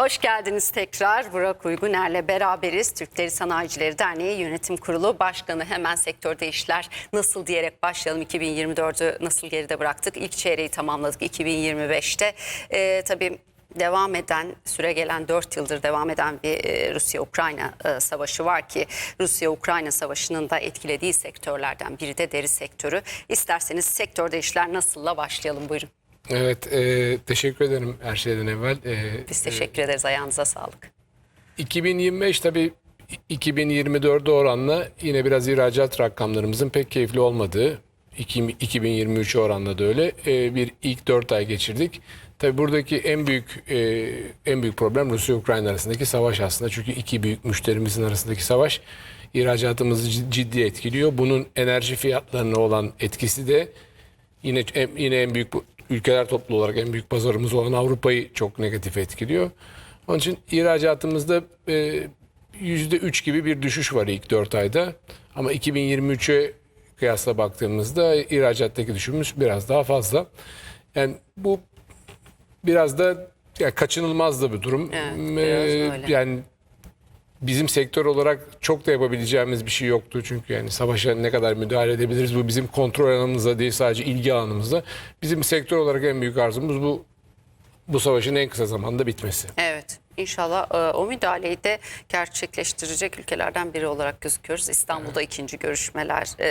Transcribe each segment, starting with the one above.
Hoş geldiniz tekrar. Burak Uyguner'le beraberiz. Türkleri Sanayicileri Derneği Yönetim Kurulu Başkanı hemen sektörde işler nasıl diyerek başlayalım. 2024'ü nasıl geride bıraktık? İlk çeyreği tamamladık 2025'te. Ee, tabii devam eden, süre gelen 4 yıldır devam eden bir e, Rusya-Ukrayna e, savaşı var ki Rusya-Ukrayna savaşının da etkilediği sektörlerden biri de deri sektörü. İsterseniz sektörde işler nasılla başlayalım buyurun. Evet, e, teşekkür ederim her şeyden evvel. E, Biz teşekkür ederiz. Ayağınıza sağlık. 2025 tabii 2024'e oranla yine biraz ihracat rakamlarımızın pek keyifli olmadığı, iki- 2023 oranla da öyle e, bir ilk 4 ay geçirdik. Tabii buradaki en büyük e, en büyük problem Rusya-Ukrayna arasındaki savaş aslında. Çünkü iki büyük müşterimizin arasındaki savaş ihracatımızı cid- ciddi etkiliyor. Bunun enerji fiyatlarına olan etkisi de yine yine en büyük ülkeler toplu olarak en büyük pazarımız olan Avrupa'yı çok negatif etkiliyor. Onun için ihracatımızda e, yüzde üç gibi bir düşüş var ilk 4 ayda. Ama 2023'e kıyasla baktığımızda ihracattaki düşüşümüz biraz daha fazla. Yani bu biraz da ya kaçınılmaz da bir durum. Evet, Ee. Yani bizim sektör olarak çok da yapabileceğimiz bir şey yoktu. Çünkü yani savaşa ne kadar müdahale edebiliriz bu bizim kontrol alanımızda değil sadece ilgi alanımızda. Bizim sektör olarak en büyük arzumuz bu bu savaşın en kısa zamanda bitmesi. Evet. İnşallah e, o müdahaleyi de gerçekleştirecek ülkelerden biri olarak gözüküyoruz. İstanbul'da ikinci görüşmeler e,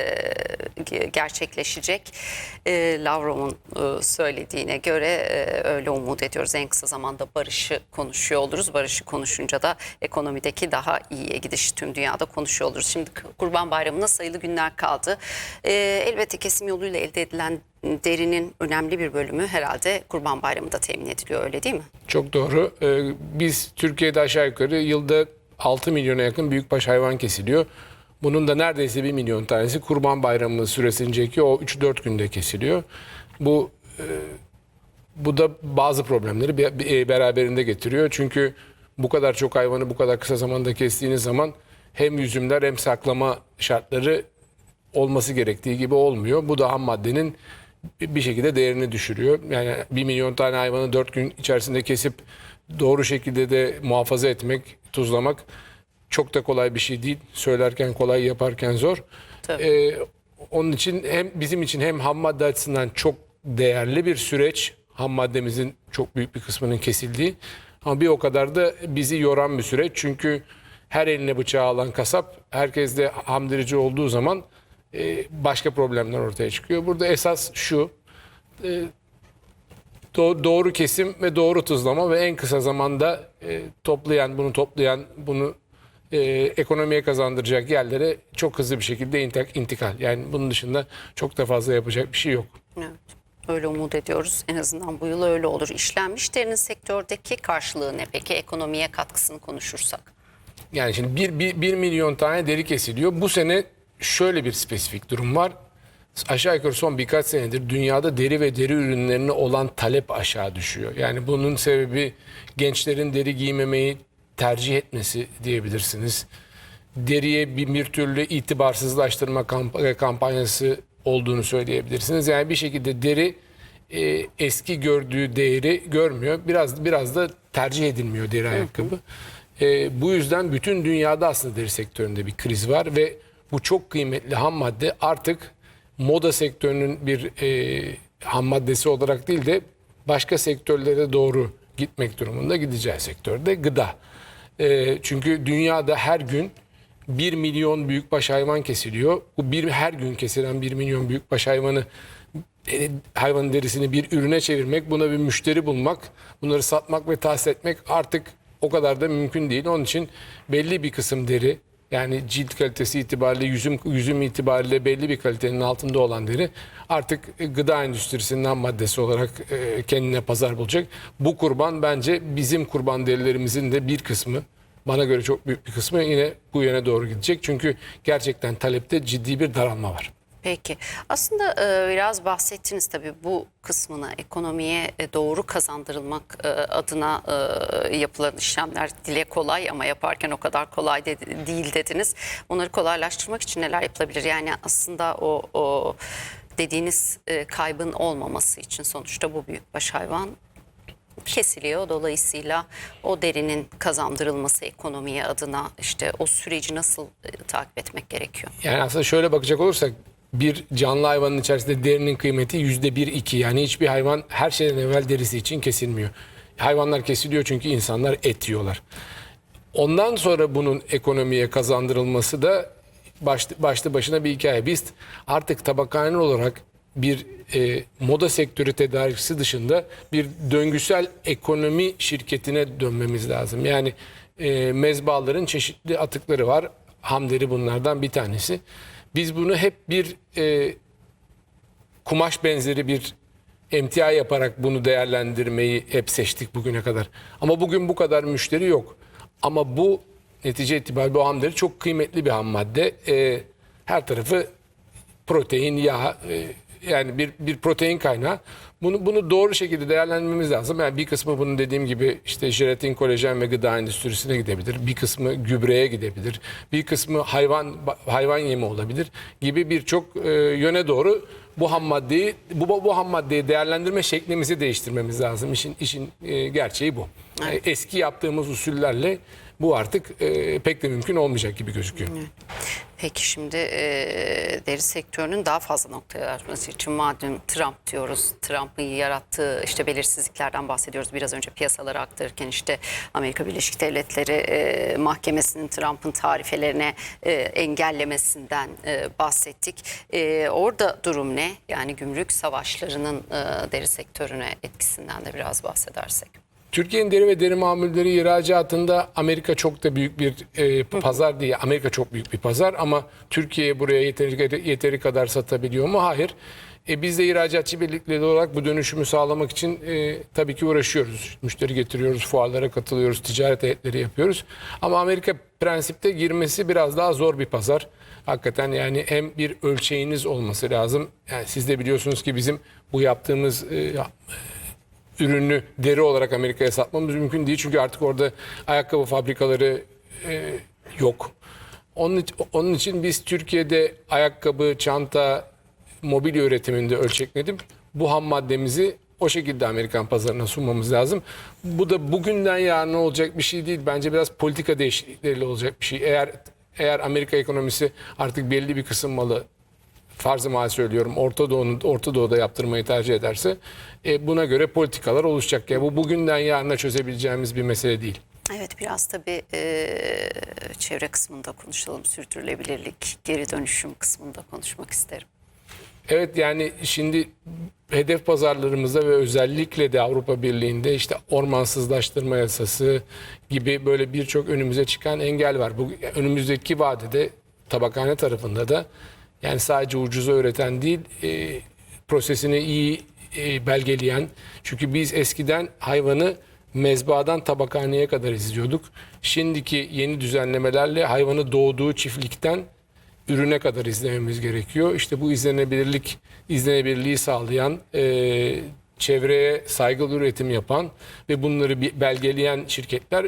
ge- gerçekleşecek. E, Lavrov'un e, söylediğine göre e, öyle umut ediyoruz. En kısa zamanda barışı konuşuyor oluruz. Barışı konuşunca da ekonomideki daha iyiye gidişi tüm dünyada konuşuyor oluruz. Şimdi Kurban Bayramı'na sayılı günler kaldı. E, elbette kesim yoluyla elde edilen derinin önemli bir bölümü herhalde Kurban Bayramı'nda temin ediliyor öyle değil mi? Çok doğru. Ee, biz Türkiye'de aşağı yukarı yılda 6 milyona yakın büyükbaş hayvan kesiliyor. Bunun da neredeyse 1 milyon tanesi Kurban Bayramı süresindeki o 3-4 günde kesiliyor. Bu e, bu da bazı problemleri be- beraberinde getiriyor. Çünkü bu kadar çok hayvanı bu kadar kısa zamanda kestiğiniz zaman hem yüzümler hem saklama şartları olması gerektiği gibi olmuyor. Bu da ham maddenin bir şekilde değerini düşürüyor. Yani 1 milyon tane hayvanı 4 gün içerisinde kesip doğru şekilde de muhafaza etmek, tuzlamak çok da kolay bir şey değil. Söylerken kolay, yaparken zor. Tabii. Ee, onun için hem bizim için hem ham madde açısından çok değerli bir süreç. Ham maddemizin çok büyük bir kısmının kesildiği. Ama bir o kadar da bizi yoran bir süreç. Çünkü her eline bıçağı alan kasap herkes de hamdirici olduğu zaman e, başka problemler ortaya çıkıyor. Burada esas şu e, do- doğru kesim ve doğru tuzlama ve en kısa zamanda e, toplayan bunu toplayan bunu e, ekonomiye kazandıracak yerlere çok hızlı bir şekilde intik- intikal. Yani bunun dışında çok da fazla yapacak bir şey yok. Evet. Öyle umut ediyoruz. En azından bu yıl öyle olur. İşlenmiş derinin sektördeki karşılığı ne peki? Ekonomiye katkısını konuşursak. Yani şimdi 1 bir, bir milyon tane deri kesiliyor. Bu sene şöyle bir spesifik durum var. Aşağı yukarı son birkaç senedir dünyada deri ve deri ürünlerine olan talep aşağı düşüyor. Yani bunun sebebi gençlerin deri giymemeyi tercih etmesi diyebilirsiniz. Deriye bir, bir türlü itibarsızlaştırma kamp- kampanyası olduğunu söyleyebilirsiniz. Yani bir şekilde deri e, eski gördüğü değeri görmüyor. Biraz biraz da tercih edilmiyor deri ayakkabı. E, bu yüzden bütün dünyada aslında deri sektöründe bir kriz var ve bu çok kıymetli ham madde artık moda sektörünün bir e, ham maddesi olarak değil de başka sektörlere doğru gitmek durumunda gideceği sektörde gıda. E, çünkü dünyada her gün 1 milyon büyükbaş hayvan kesiliyor. Bu bir her gün kesilen 1 milyon büyükbaş hayvanı e, hayvanın derisini bir ürüne çevirmek, buna bir müşteri bulmak, bunları satmak ve tahsis etmek artık o kadar da mümkün değil. Onun için belli bir kısım deri yani cilt kalitesi itibariyle yüzüm yüzüm itibariyle belli bir kalitenin altında olan deri artık gıda endüstrisinin ham maddesi olarak e, kendine pazar bulacak. Bu kurban bence bizim kurban derilerimizin de bir kısmı bana göre çok büyük bir kısmı yine bu yöne doğru gidecek. Çünkü gerçekten talepte ciddi bir daralma var. Peki. Aslında e, biraz bahsettiniz tabii bu kısmına ekonomiye e, doğru kazandırılmak e, adına e, yapılan işlemler dile kolay ama yaparken o kadar kolay de- değil dediniz. Onları kolaylaştırmak için neler yapılabilir? Yani aslında o, o dediğiniz e, kaybın olmaması için sonuçta bu büyükbaş hayvan kesiliyor. Dolayısıyla o derinin kazandırılması ekonomiye adına işte o süreci nasıl e, takip etmek gerekiyor? Yani aslında şöyle bakacak olursak bir canlı hayvanın içerisinde derinin kıymeti yüzde bir iki. Yani hiçbir hayvan her şeyden evvel derisi için kesilmiyor. Hayvanlar kesiliyor çünkü insanlar et yiyorlar. Ondan sonra bunun ekonomiye kazandırılması da başlı, başına bir hikaye. Biz artık tabakhane olarak bir e, moda sektörü tedarikçisi dışında bir döngüsel ekonomi şirketine dönmemiz lazım. Yani e, mezbahaların çeşitli atıkları var. Hamderi bunlardan bir tanesi. Biz bunu hep bir e, kumaş benzeri bir emtia yaparak bunu değerlendirmeyi hep seçtik bugüne kadar. Ama bugün bu kadar müşteri yok. Ama bu netice itibariyle bu hamderi çok kıymetli bir ham madde. Ee, her tarafı protein, yağ, e, yani bir, bir protein kaynağı. Bunu bunu doğru şekilde değerlendirmemiz lazım. Yani bir kısmı bunun dediğim gibi işte jelatin, kolajen ve gıda endüstrisine gidebilir. Bir kısmı gübreye gidebilir. Bir kısmı hayvan hayvan yemi olabilir gibi birçok e, yöne doğru bu ham maddeyi bu bu, ham maddeyi değerlendirme şeklimizi değiştirmemiz lazım. İşin işin e, gerçeği bu. Yani eski yaptığımız usullerle bu artık e, pek de mümkün olmayacak gibi gözüküyor. Peki şimdi e, deri sektörünün daha fazla noktaya ulaşması için madem Trump diyoruz, Trump'ın yarattığı işte belirsizliklerden bahsediyoruz. Biraz önce piyasalara aktarırken işte Amerika Birleşik Devletleri e, mahkemesinin Trump'ın tarifelerine e, engellemesinden e, bahsettik. E, orada durum ne? Yani gümrük savaşlarının e, deri sektörüne etkisinden de biraz bahsedersek. Türkiye'nin deri ve deri mamulleri ihracatında Amerika çok da büyük bir e, pazar değil. Amerika çok büyük bir pazar ama Türkiye buraya yeteri, yeteri kadar satabiliyor mu? Hayır. E, biz de ihracatçı birlikleri olarak bu dönüşümü sağlamak için e, tabii ki uğraşıyoruz. Müşteri getiriyoruz, fuarlara katılıyoruz, ticaret heyetleri yapıyoruz. Ama Amerika prensipte girmesi biraz daha zor bir pazar. Hakikaten yani hem bir ölçeğiniz olması lazım. Yani siz de biliyorsunuz ki bizim bu yaptığımız e, ürünü deri olarak Amerika'ya satmamız mümkün değil. Çünkü artık orada ayakkabı fabrikaları e, yok. Onun, onun için biz Türkiye'de ayakkabı, çanta, mobilya üretiminde ölçekledim. Bu ham maddemizi o şekilde Amerikan pazarına sunmamız lazım. Bu da bugünden yarına olacak bir şey değil. Bence biraz politika değişiklikleriyle olacak bir şey. Eğer eğer Amerika ekonomisi artık belli bir kısım malı farzı mal söylüyorum Orta Doğu'nun Orta Doğu'da yaptırmayı tercih ederse e, buna göre politikalar oluşacak. Yani bu bugünden yarına çözebileceğimiz bir mesele değil. Evet biraz tabii e, çevre kısmında konuşalım. Sürdürülebilirlik, geri dönüşüm kısmında konuşmak isterim. Evet yani şimdi hedef pazarlarımızda ve özellikle de Avrupa Birliği'nde işte ormansızlaştırma yasası gibi böyle birçok önümüze çıkan engel var. Bu önümüzdeki vadede tabakhane tarafında da yani sadece ucuza üreten değil e, prosesini iyi e, belgeleyen. Çünkü biz eskiden hayvanı mezbahadan tabakhaneye kadar izliyorduk. Şimdiki yeni düzenlemelerle hayvanı doğduğu çiftlikten ürüne kadar izlememiz gerekiyor. İşte bu izlenebilirlik, izlenebilirliği sağlayan, e, çevreye saygılı üretim yapan ve bunları belgeleyen şirketler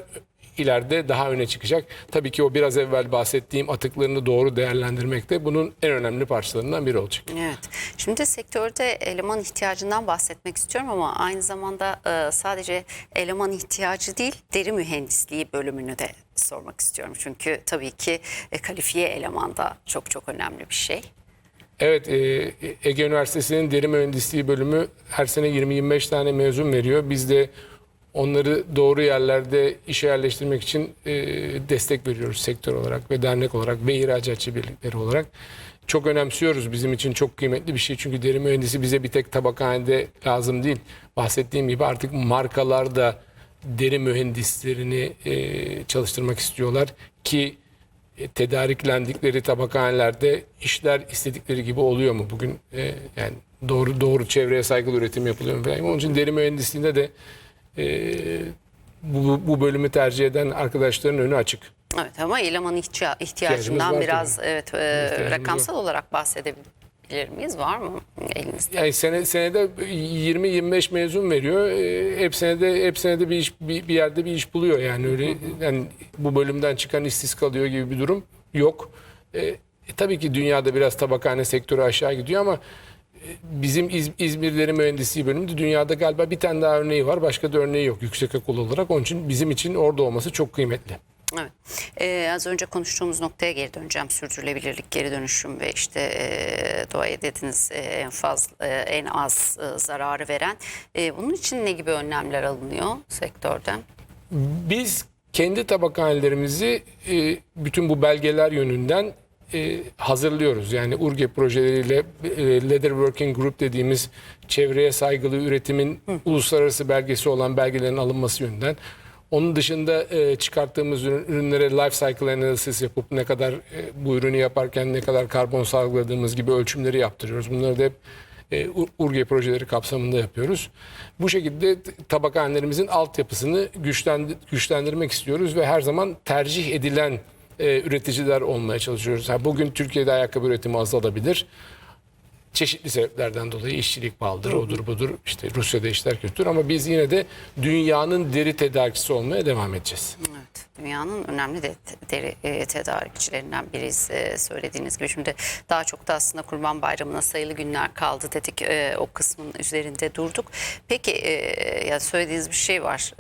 ileride daha öne çıkacak. Tabii ki o biraz evvel bahsettiğim atıklarını doğru değerlendirmek de bunun en önemli parçalarından biri olacak. Evet. Şimdi sektörde eleman ihtiyacından bahsetmek istiyorum ama aynı zamanda e, sadece eleman ihtiyacı değil, deri mühendisliği bölümünü de sormak istiyorum. Çünkü tabii ki e, kalifiye eleman da çok çok önemli bir şey. Evet, e, Ege Üniversitesi'nin deri mühendisliği bölümü her sene 20-25 tane mezun veriyor. Biz de onları doğru yerlerde işe yerleştirmek için e, destek veriyoruz sektör olarak ve dernek olarak ve ihracatçı birlikleri olarak. Çok önemsiyoruz. Bizim için çok kıymetli bir şey. Çünkü deri mühendisi bize bir tek tabakhanede lazım değil. Bahsettiğim gibi artık markalar da deri mühendislerini e, çalıştırmak istiyorlar ki e, tedariklendikleri tabakhanelerde işler istedikleri gibi oluyor mu? Bugün e, yani doğru doğru çevreye saygılı üretim yapılıyor mu falan. Onun için deri mühendisliğinde de e, bu, bu bölümü tercih eden arkadaşların önü açık. Evet ama eleman ihtiya- ihtiyacından var biraz evet e, rakamsal olarak bahsedebilir miyiz? Var mı elinizde? Yani sene, senede 20-25 mezun veriyor. E, hep senede hep senede bir iş bir, bir yerde bir iş buluyor yani öyle yani bu bölümden çıkan işsiz kalıyor gibi bir durum yok. E, e, tabii ki dünyada biraz tabakhane sektörü aşağı gidiyor ama bizim İz- İzmir Deri Mühendisliği bölümünde dünyada galiba bir tane daha örneği var. Başka da örneği yok yüksek okul olarak. Onun için bizim için orada olması çok kıymetli. Evet. Ee, az önce konuştuğumuz noktaya geri döneceğim. Sürdürülebilirlik, geri dönüşüm ve işte e, doğaya dediniz e, en fazla, e, en az e, zararı veren. E, bunun için ne gibi önlemler alınıyor sektörden? Biz kendi tabakhanelerimizi e, bütün bu belgeler yönünden e, hazırlıyoruz. Yani URGE projeleriyle e, Leather Working Group dediğimiz çevreye saygılı üretimin uluslararası belgesi olan belgelerin alınması yönünden. Onun dışında e, çıkarttığımız ürün- ürünlere life cycle analysis yapıp ne kadar bu ürünü yaparken ne kadar karbon salgıladığımız gibi ölçümleri yaptırıyoruz. Bunları da hep URGE projeleri kapsamında yapıyoruz. Bu şekilde tabakhanelerimizin altyapısını güçlendi- güçlendirmek istiyoruz ve her zaman tercih edilen e, üreticiler olmaya çalışıyoruz. Ha, bugün Türkiye'de ayakkabı üretimi azalabilir. Çeşitli sebeplerden dolayı işçilik pahalıdır, odur budur. İşte Rusya'da işler kötüdür ama biz yine de dünyanın deri tedarikçisi olmaya devam edeceğiz. Evet, dünyanın önemli de deri e, tedarikçilerinden biriyiz e, söylediğiniz gibi. Şimdi daha çok da aslında Kurban Bayramı'na sayılı günler kaldı dedik. E, o kısmın üzerinde durduk. Peki e, ya söylediğiniz bir şey var.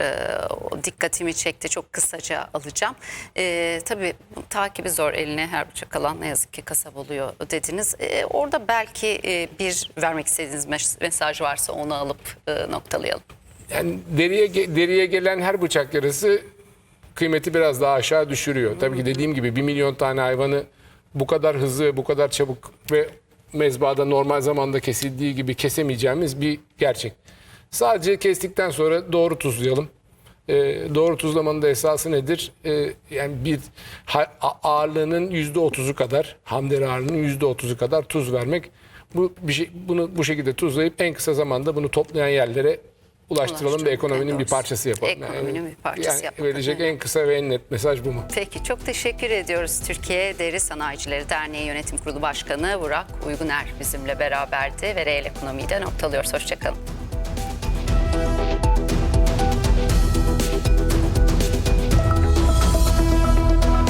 Dikkatimi çekti. Çok kısaca alacağım. E, tabii takibi zor eline her bıçak alan ne yazık ki kasap oluyor dediniz. Orada belki bir vermek istediğiniz mes- mesaj varsa onu alıp noktalayalım. Yani deriye deriye gelen her bıçak yarısı kıymeti biraz daha aşağı düşürüyor. Tabii ki dediğim gibi bir milyon tane hayvanı bu kadar hızlı, bu kadar çabuk ve mezbada normal zamanda kesildiği gibi kesemeyeceğimiz bir gerçek. Sadece kestikten sonra doğru tuzlayalım. Ee, doğru tuzlamanın da esası nedir? Ee, yani bir ha- ağırlığının yüzde otuzu kadar, hamderi ağırlığının yüzde otuzu kadar tuz vermek. Bu bir şey, bunu bu şekilde tuzlayıp en kısa zamanda bunu toplayan yerlere ulaştıralım ve ekonominin bir parçası yapalım. Ekonominin bir parçası yani yapmak Verecek en kısa ve en net mesaj bu mu? Peki çok teşekkür ediyoruz. Türkiye Deri Sanayicileri Derneği Yönetim Kurulu Başkanı Burak Uyguner bizimle beraberdi ve reel ekonomiyi de noktalıyoruz. Hoşçakalın.